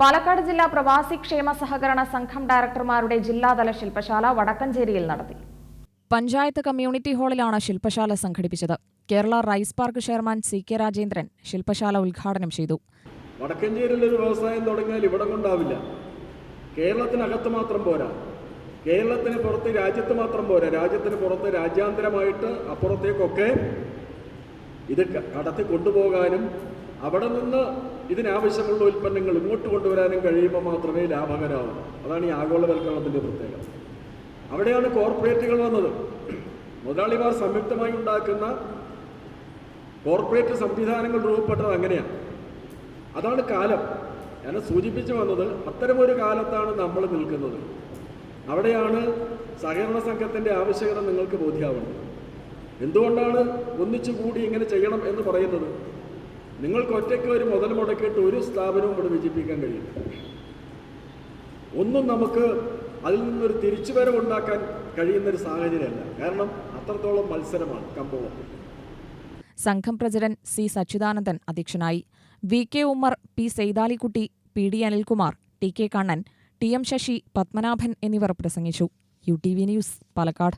പാലക്കാട് ജില്ലാ പ്രവാസി ക്ഷേമ സഹകരണ സംഘം ഡയറക്ടർമാരുടെ ജില്ലാതല ശില്പശാല വടക്കഞ്ചേരിയിൽ നടത്തി. പഞ്ചായത്ത് കമ്മ്യൂണിറ്റി ഹാളിലാണ് ശില്പശാല സംഘടിപ്പിച്ചത്. Kerala rice park chairman C K Rajendran ശില്പശാല ഉദ്ഘാടനം ചെയ്തു. വടക്കഞ്ചേരിയിൽ ഒരു വ്യവസായം തുടങ്ങിയാൽ ഇവിടെ കൊണ്ടാവില്ല. കേരളത്തിനകത്ത് മാത്രം പോരാ. കേരളത്തിന് പുറത്ത് രാജ്യത്ത് മാത്രം പോരാ. രാജ്യത്തിന് പുറത്ത് രാജ്യാന്തരമായിട്ട് അപ്പുറത്തേക്കൊക്കെ ഇത് കടത്തി കൊണ്ടുപോകാനും അവിടെ നിന്ന് ഇതിനാവശ്യമുള്ള ഉൽപ്പന്നങ്ങൾ ഇങ്ങോട്ട് കൊണ്ടുവരാനും കഴിയുമ്പോൾ മാത്രമേ ലാഭകരമാവൂ അതാണ് ഈ ആഗോളവൽക്കരണത്തിന്റെ പ്രത്യേകത. അവിടെയാണ് കോർപ്പറേറ്റുകൾ വന്നത്. മുതലാളിമാർ സംയുക്തമായി ഉണ്ടാക്കുന്ന കോർപ്പറേറ്റ് സംവിധാനങ്ങൾ രൂപപ്പെട്ടത് അങ്ങനെയാണ്. അതാണ് കാലം. ഞാൻ സൂചിപ്പിച്ചു വന്നത് അത്തരമൊരു കാലത്താണ് നമ്മൾ നിൽക്കുന്നത്. അവിടെയാണ് സഹകരണ സംഘത്തിന്റെ ആവശ്യകത നിങ്ങൾക്ക് ബോധ്യമാവുന്നത് എന്തുകൊണ്ടാണ് ഒന്നിച്ചു കൂടി ഇങ്ങനെ ചെയ്യണം എന്ന് പറയുന്നത്? നിങ്ങൾക്ക് ഒറ്റയ്ക്ക് ഒരു മുതൽ മുടക്കിയിട്ട് ഒരു സ്ഥാപനവും ഇവിടെ വിജയിപ്പിക്കാൻ കഴിയും ഒന്നും നമുക്ക് അതിൽ നിന്നൊരു തിരിച്ചുവരവ് ഉണ്ടാക്കാൻ കഴിയുന്ന കഴിയുന്നൊരു സാഹചര്യമല്ല. കാരണം അത്രത്തോളം മത്സരമാണ് കമ്പോളം സംഘം പ്രസിഡന്റ് സി സച്ചിദാനന്ദൻ അധ്യക്ഷനായി. V K Ummer P Saithalikutty P D Anilkumar T K Kannan T M Sasi Padmanabhan എന്നിവർ പ്രസംഗിച്ചു. U T V news Palakkad.